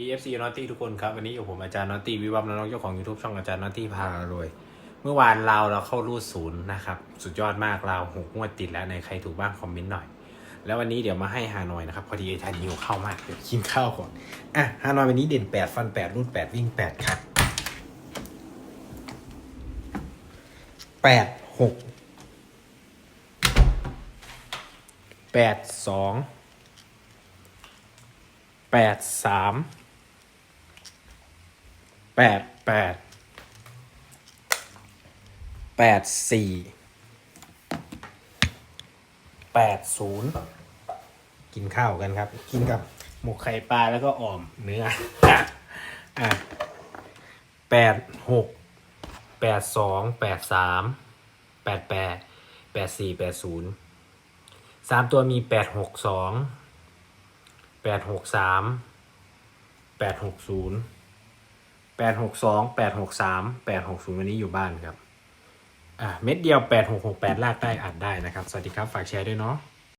BFC นอตตี้ทุกคนครับวันนี้อยู่ผมอาจารย์นอตตี้วิวัฒน์น้องเจ้าของ YouTube ช่องอาจารย์นอตตี้พารวย เมื่อวานเราเราเข้ารูดศูนย์นะครับสุดยอดมากเราหกงวดติดแล้วในใครถูกบ้างคอมเมนต์หน่อย แล้ววันนี้เดี๋ยวมาให้ฮานอยนะครับพอดีอาจารย์หิวข้าวมากเดี๋ยวกินข้าวก่อนอะฮานอยวันนี้เด่นแปดฟันแปดรูดแปดวิ่งแปดครับแปดหกแปดสองแปดสาม แปดแปดแปดสี่แปดศูนย์กินข้าวกันครับ กินกับหมกไข่ปลาแล้วก็อ่อมเนื้ออะแปดหกแปดสองแปดสามแปดแปดแปดสี่แปดศูนย์สามตัวมีแปดหกสองแปดหกสามแปดหกศูนย์ แปดหกสองแปดหกสามแปดหกศูนย์วันนี้อยู่บ้านครับอะเม็ดเดียวแปดหกหกแปดลากได้อัดได้นะครับ สวัสดีครับ ฝากแชร์ด้วยเนาะ